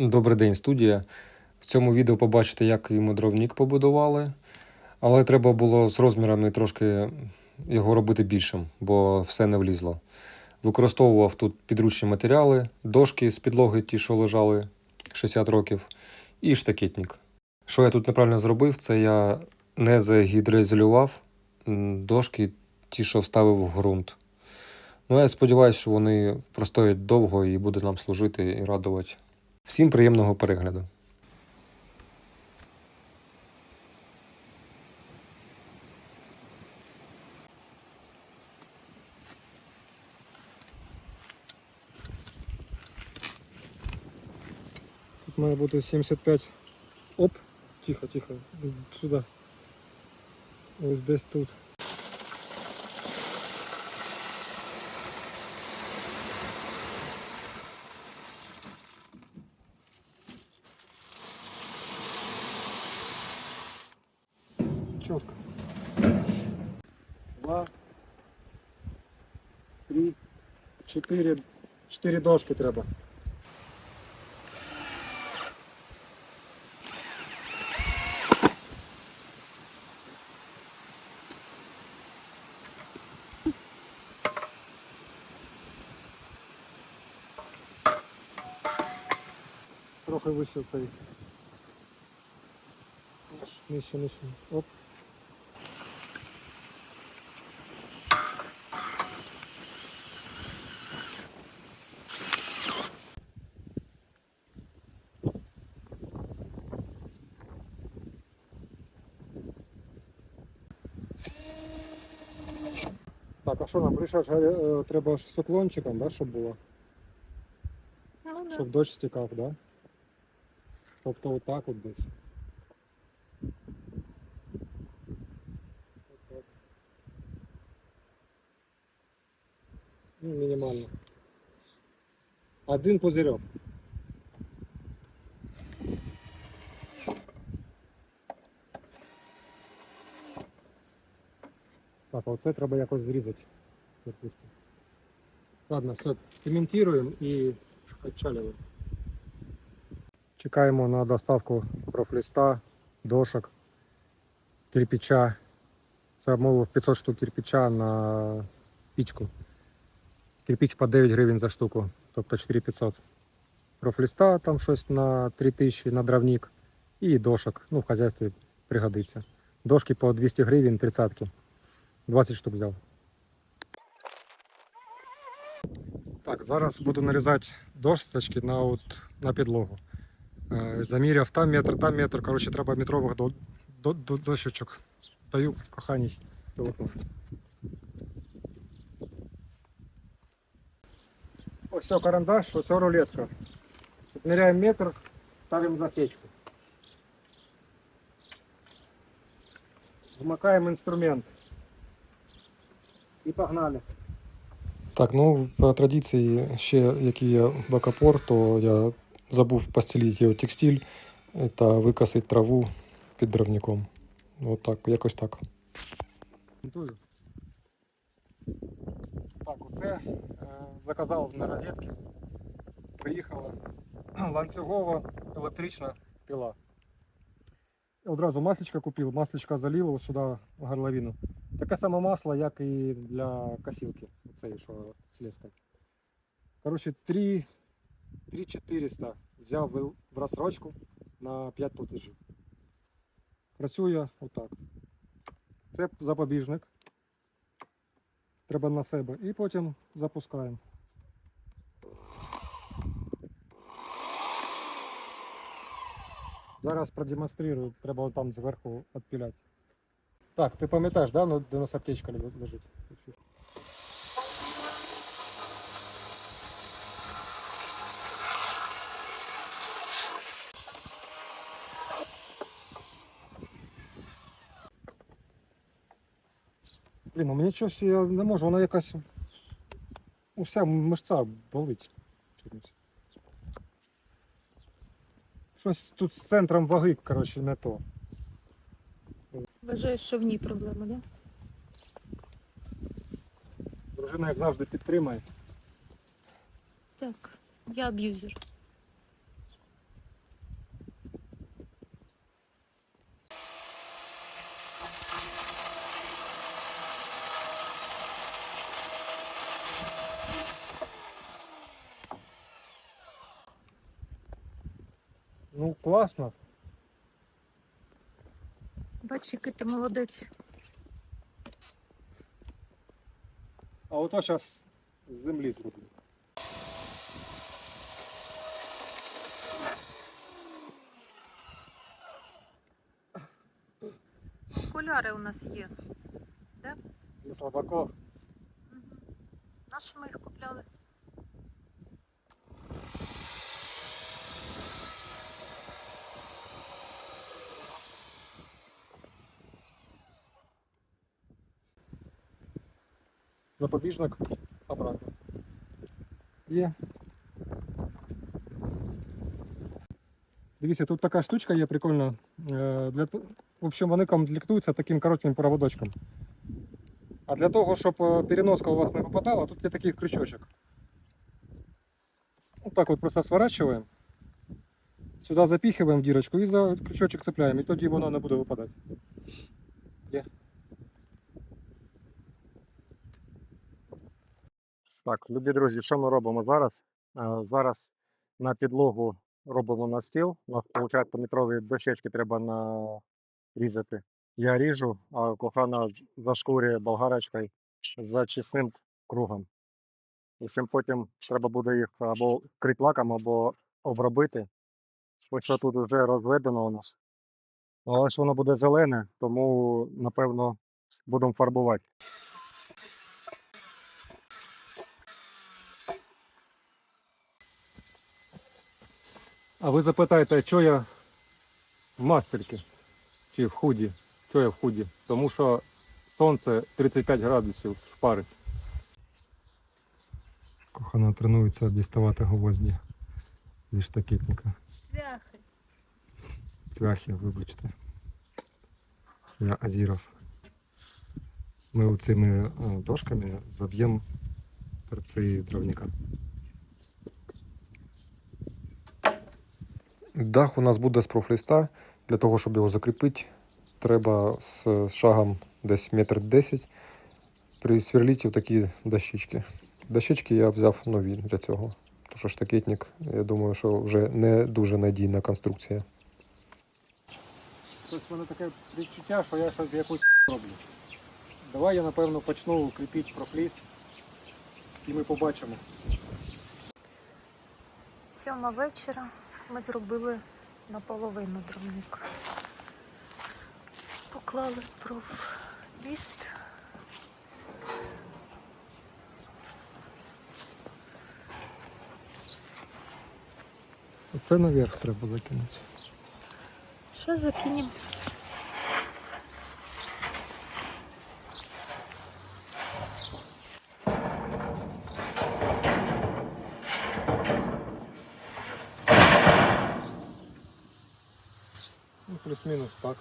Добрий день, студія. В цьому відео побачите, як йому дровник побудували, але треба було з розмірами трошки його робити більшим, бо все не влізло. Використовував тут підручні матеріали, дошки з підлоги, ті, що лежали 60 років, і штакетник. Що я тут неправильно зробив, це я не загідроізолював дошки, ті, що вставив в ґрунт. Ну, я сподіваюся, що вони простоять довго і будуть нам служити і радувати. Всім приємного перегляду. Тут має бути 75. Оп, тихо, тихо. Сюди. Ось десь тут. 4, 4 дошки треба. Трохи вище цей. Нижче, нижче. Оп. Що нам ж е, треба ж з уклончиком, да, щоб було? Ну, да. Щоб дощ стікав, да? Тобто отак от десь. Ну, мінімально. Один пузирьок. Так, а оце треба якось зрізати. Верхушку. Ладно, все, цементуємо і отчалюємо. Чекаємо на доставку профліста, дошок, кирпича. Це обмовив 500 штук кирпича на пічку. Кирпич по 9 гривень за штуку, тобто 4500. Профліста там щось на 3000 на дровник і дошок. Ну, в хазяйстві пригодиться. Дошки по 200 гривень 30 20 штук взяв. Так, зараз буду нарізати дошечки на, от, на підлогу. Е, Заміряв там метр, там метр. Коротше, треба метрових до, до, до, дощечок. Даю коханій телефон. Ось все, карандаш, ось все рулетка. Міряємо метр, ставимо засечку. Вмикаємо інструмент. І погнали. Так, ну по традиції, ще який є бакапор, то я забув постелити його текстиль та викосити траву під дровником. От так, якось так. Так, оце е, заказав на розетки. Приїхала ланцюгова електрична пила. Одразу масличка купив, масличка залив ось сюди горловину. Таке саме масло, як і для косілки. Оцеї, що лескою. Коротше, 3400 взяв в розсрочку на 5 платежів. Працює отак. Це запобіжник. Треба на себе. І потім запускаємо. Зараз продемонструю, треба там зверху відпіляти. Так, ти пам'ятаєш, да? Ну, де у нас аптечка лежить? Блін, у мене щось я не можу, вона якась уся мишця болить. Щось тут з центром ваги, коротше, не то. Вважаєш, що в ній проблема, да? Дружина, як завжди, підтримає. Так, я аб'юзер. Ну, класно. Бач, який ти молодець. А ото зараз з землі зроблю. Окуляри у нас є. Для слабаков. На що ми їх купляли? Запобіжник обратно. Є. Дивіться, тут така штучка є прикольна. Е, Для, в общем, вони комплектуються таким коротким проводочком. А для того, щоб е, переноска у вас не попадала, тут є такий крючочок. Вот так вот просто сворачиваем. Сюда запихиваем дірочку і за крючочок цепляємо, і тоді воно не буде випадати. Так, любі друзі, що ми робимо зараз? Зараз на підлогу робимо настіл. У нас виходить по дощечки треба нарізати. Я ріжу, а кохана зашкурює болгарочкою за чесним кругом. І цим потім треба буде їх або кріплаком, або обробити. Ось що тут вже розведено у нас. Але ж воно буде зелене, тому напевно будемо фарбувати. А ви запитаєте, що я в мастерці чи в худі? Що я в худі? Тому що сонце 35 градусів шпарить. Кохана тренується діставати гвозді зі штакетника. Свяхи. Цвяхи, вибачте. Я Азіров. Ми цими е, дошками заб'ємо торці дровника. Дах у нас буде з профліста. Для того, щоб його закріпити, треба з шагом десь метр десять присверлити такі дощечки. Дощечки я взяв нові для цього. Тому що штакетник, я думаю, що вже не дуже надійна конструкція. Щось в мене таке відчуття, що я щось якусь роблю. Давай я напевно почну кріпити профліст і ми побачимо. Сьома вечора ми зробили наполовину дровник. Поклали профліст. Оце наверх треба закинути. Що закинемо? Ну, плюс-мінус так.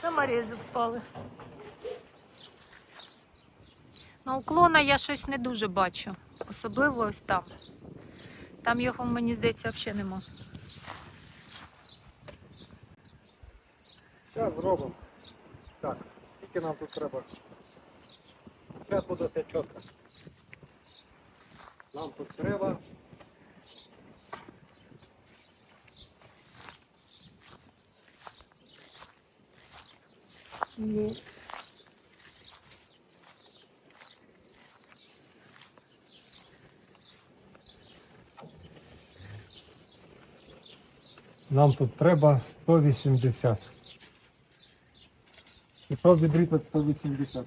Саморези впали. На уклона я щось не дуже бачу. Особливо ось там. Там його, мені здається, взагалі нема. Зараз зробимо. Скільки нам тут треба? Зараз буде все чітко. Нам тут треба. Ну. Нам тут треба 180. І що відрізати 180?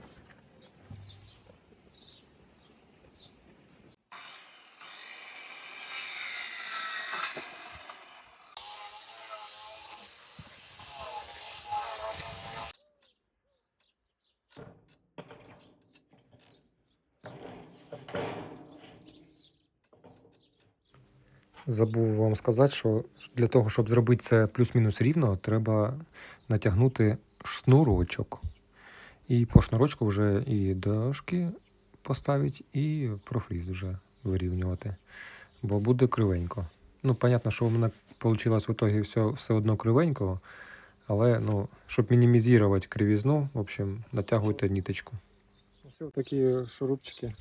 Забув вам сказати, що для того, щоб зробити це плюс-мінус рівно, треба натягнути шнурочок. І по шнурочку вже і дошки поставити, і профліс вже вирівнювати. Бо буде кривенько. Ну, понятно, що у мене вийшло в ітогі все, все одно кривенько, Але ну, щоб мінімізувати кривізну, в общем, натягуйте ниточку. Ось такі шурупчики.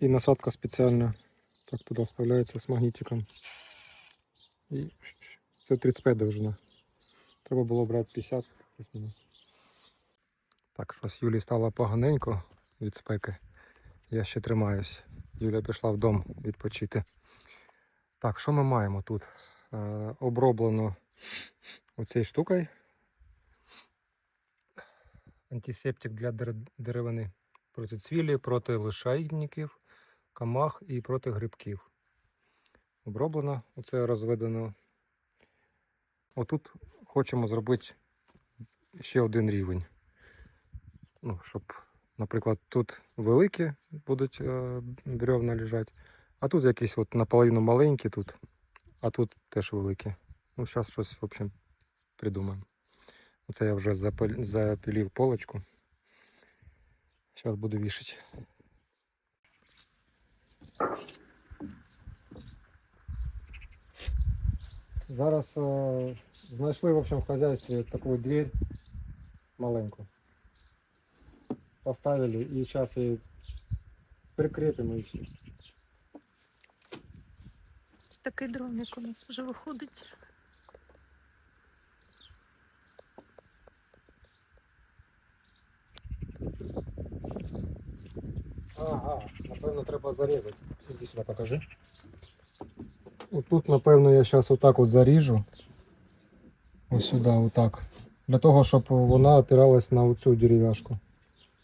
І насадка спеціальна. Так туди вставляється з магнітиком. І це 35 довжина. Треба було брати 50 плюс-мінус. Так, щось Юлі стало поганенько від спеки. Я ще тримаюсь. Юля пішла вдома відпочити. Так, що ми маємо тут? Е, оброблено оцією штукою. Антисептик для деревини. Проти цвілі, проти лишайників, камах і проти грибків. Оброблено, оце розведено. Отут хочемо зробити ще один рівень. Ну, щоб, наприклад, тут великі будуть е, бревна лежати, а тут якісь от наполовину маленькі тут, а тут теж великі. Ну, зараз щось, в общем, придумаємо. Оце я вже запил- запилив полочку. Зараз буду вішати. Зараз е, знайшли в общем, в хозяйстве таку дверь маленьку. Поставили і зараз її прикріпимо і все. Такий дровник у нас вже виходить. Ага, напевно, треба зарізати. Іди сюди покажи. От Тут, напевно, я зараз отак от заріжу. Ось сюди, отак. Для того, щоб вона опиралась на оцю дерев'яшку,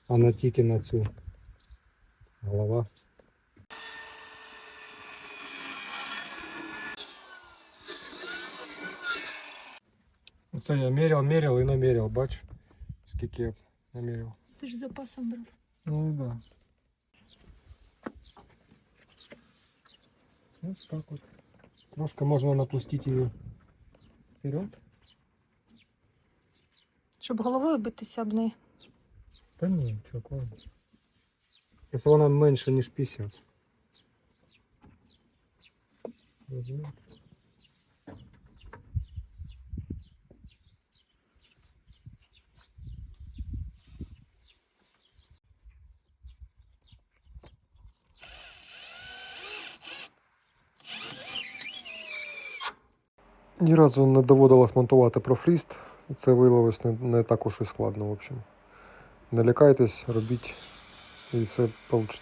а не тільки на цю. Голова. Оце я міряв, міряв і наміряв, бач, скільки я наміряв. Ти ж з запасом брав. Ну да. Ось так от. Трошки можна напустити її вперед. Щоб головою битися об неї. Та ні, чого. Якщо вона менше, ніж 50. Розумієш? Ні разу не доводилось монтувати профліст. Це виявилось не, не так уж і складно, в общем. Не лякайтесь, робіть і все вийде.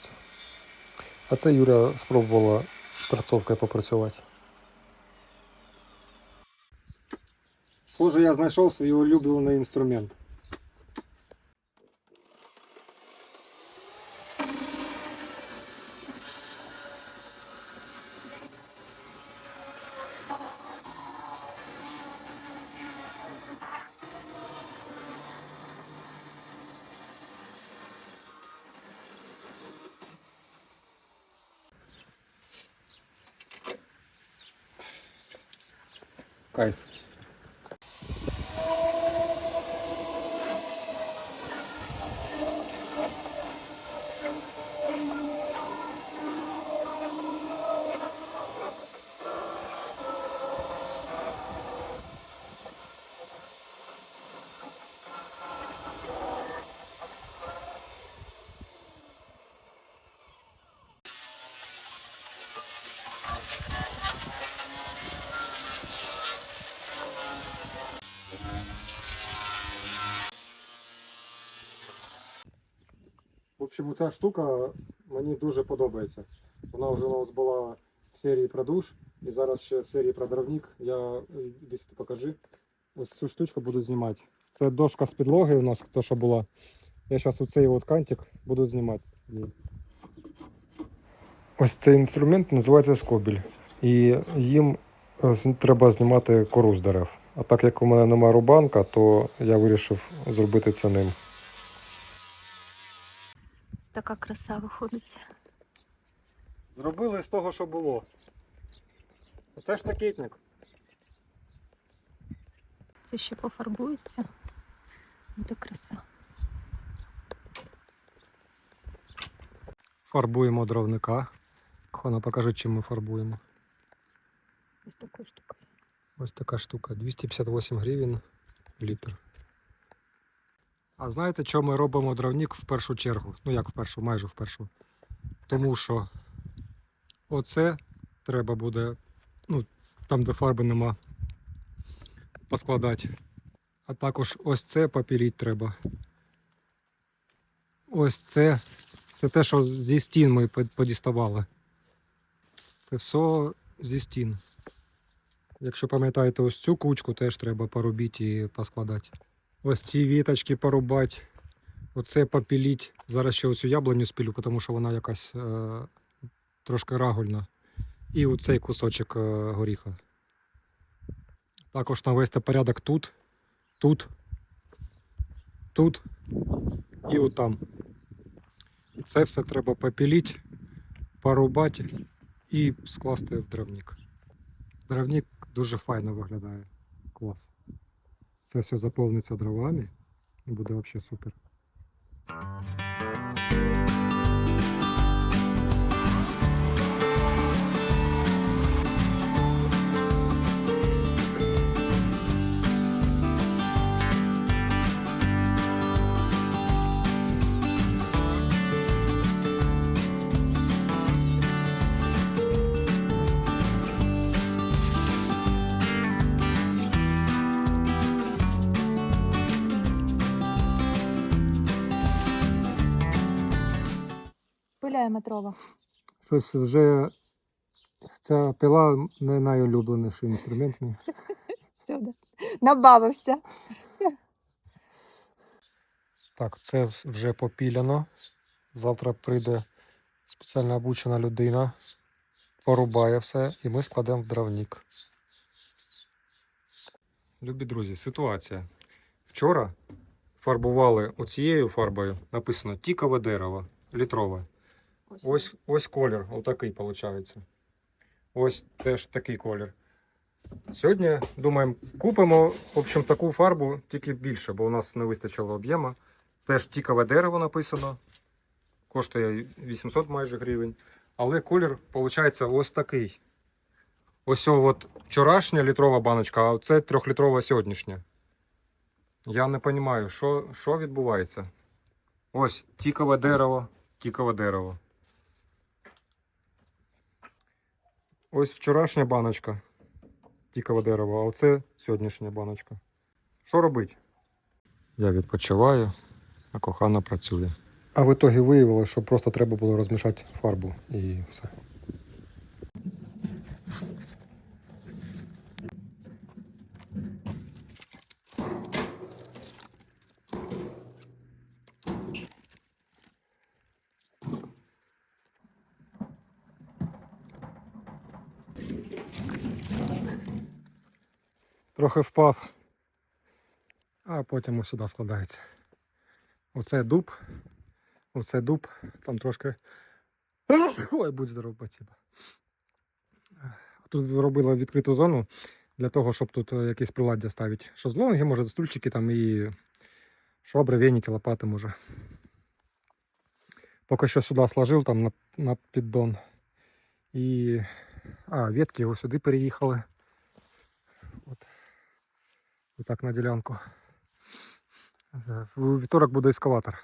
А це Юля спробувала торцовкою попрацювати. Схоже, я знайшов свій улюблений інструмент. Okay. В общем, ця штука мені дуже подобається. Вона вже у нас була в серії про душ, і зараз ще в серії про дровник. Я іди сюди покажи. Ось цю штучку буду знімати. Це дошка з підлоги у нас, то що була. Я зараз оцей от кантик буду знімати. Ось цей інструмент називається скобіль. І їм е, треба знімати кору з дерев. А так як у мене немає рубанка, то я вирішив зробити це ним. Така краса виходить. Зробили з того, що було. Оце штакетник. Це ще пофарбується. Буде краса. Фарбуємо дровника. Хона, покажи, чим ми фарбуємо. Ось такою штукою. Ось така штука. 258 гривень. літр. А знаєте, що ми робимо дровник в першу чергу? Ну як в першу, майже в першу. Тому що оце треба буде, ну, там, де фарби нема, поскладати. А також ось це попіліть треба. Ось це. Це те, що зі стін ми подіставали. Це все зі стін. Якщо пам'ятаєте, ось цю кучку теж треба порубити і поскладати. Ось ці віточки порубати. Оце попіліть. Зараз ще оцю яблуню спілю, тому що вона якась е, трошки рагульна. І оцей кусочок е, горіха. Також навести порядок тут, тут, тут і отам. І це все треба попіліть, порубати і скласти в дровник. Дровник дуже файно виглядає. Клас. Це все заповниться дровами і буде взагалі супер. Пиляє метрова. Щось вже ця пила не найулюбленіший інструмент мій. Сюди. Набавився. Так, це вже попіляно. Завтра прийде спеціально обучена людина, порубає все і ми складемо в дровник. Любі друзі, ситуація. Вчора фарбували оцією фарбою, написано тікове дерево, літрове. Ось, ось колір, отакий виходить. Ось теж такий колір. Сьогодні, думаємо, купимо в общем, таку фарбу, тільки більше, бо у нас не вистачило об'єму. Теж тікове дерево написано. Коштує 800 майже гривень. Але колір виходить ось такий. Ось от вчорашня літрова баночка, а це трьохлітрова сьогоднішня. Я не розумію, що, що відбувається. Ось тікове дерево, тікове дерево. Ось вчорашня баночка. Тікове дерево, а оце сьогоднішня баночка. Що робити? Я відпочиваю, а кохана працює. А в ітогі виявилося, що просто треба було розмішати фарбу і все. Трохи впав, а потім ось сюди складається. Оце дуб, оце дуб, там трошки. Ой, будь здоров, спасибо. Тут зробила відкриту зону для того, щоб тут е, якісь приладдя ставити. Шезлонги, може, стульчики там і швабри, веники, лопати може. Поки що сюди сложив там на, на піддон. І. А, ветки ось сюди переїхали. От. Отак на ділянку. У вівторок буде ескаватор.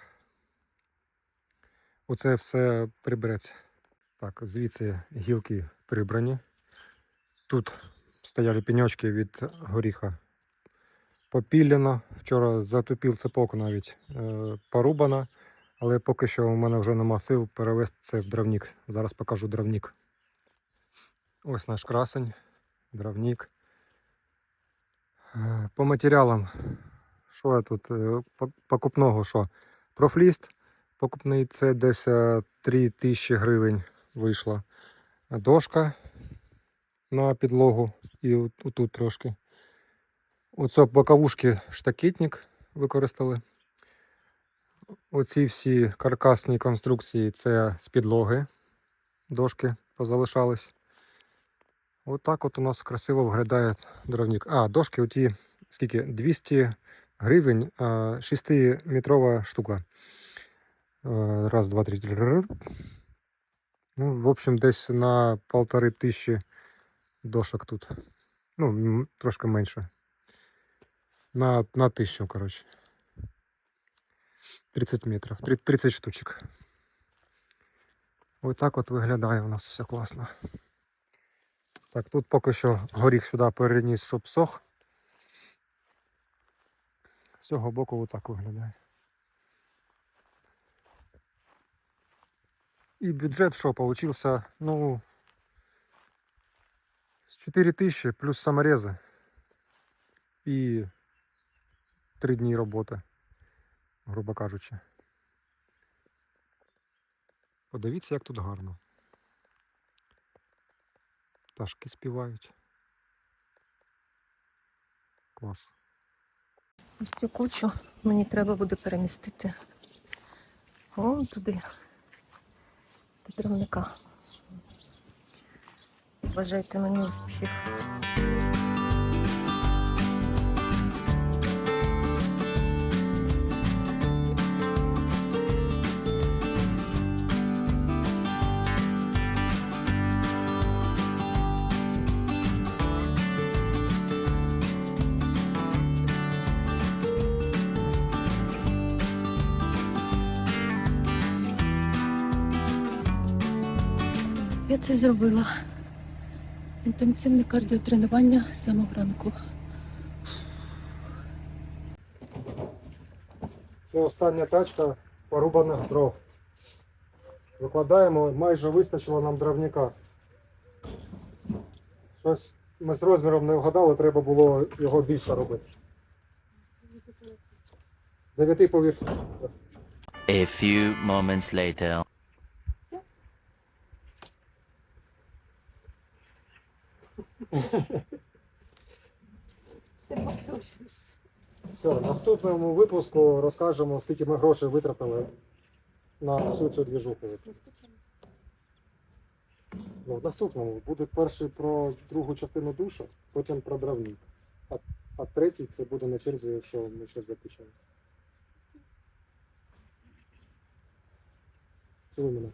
Оце все прибереться. Так, звідси гілки прибрані. Тут стояли пеньочки від горіха. Попілено. Вчора затупив цепок навіть е, порубано. Але поки що у мене вже нема сил перевести це в дровник. Зараз покажу дровник. Ось наш красень, дровник. Е, По матеріалам, що я тут е, покупного, що? Профліст покупний це десь е, 3 тисячі гривень вийшла. Дошка на підлогу і от- отут трошки. Оце боковушки штакетник використали. Оці всі каркасні конструкції це з підлоги. Дошки позалишались. Отак от у нас красиво виглядає дровник. А, дошки оті, скільки? 200 гривень, 6-метрова штука. Е, Раз, два, три. Ну, в общем, десь на полтори тисячі дошок тут. Ну, трошки менше. На, на тисячу, коротше. 30 метрів, 30 штучок. Ось так от виглядає у нас все класно. Так, тут поки що горіх сюди переніс, щоб сох. З цього боку отак виглядає. І бюджет що получився, ну, з 4 тисячі плюс саморези і 3 дні роботи, грубо кажучи. Подивіться, як тут гарно. Пташки співають. Клас. Ось цю кучу мені треба буде перемістити. Вон туди. До травника. Бажайте мені успіхів. Я це зробила. Інтенсивне кардіотренування з самого ранку. Це остання тачка порубаних дров. Викладаємо, майже вистачило нам дровника. Щось ми з розміром не вгадали, треба було його більше робити. Дев'яти поверхів. A few moments later. Все, в наступному випуску розкажемо, скільки ми грошей витратили на всю цю двіжуху. Ну, в наступному буде перший про другу частину душу, потім про дравник. А, а третій це буде на черзі, якщо ми ще запечемо. Цілуй мене.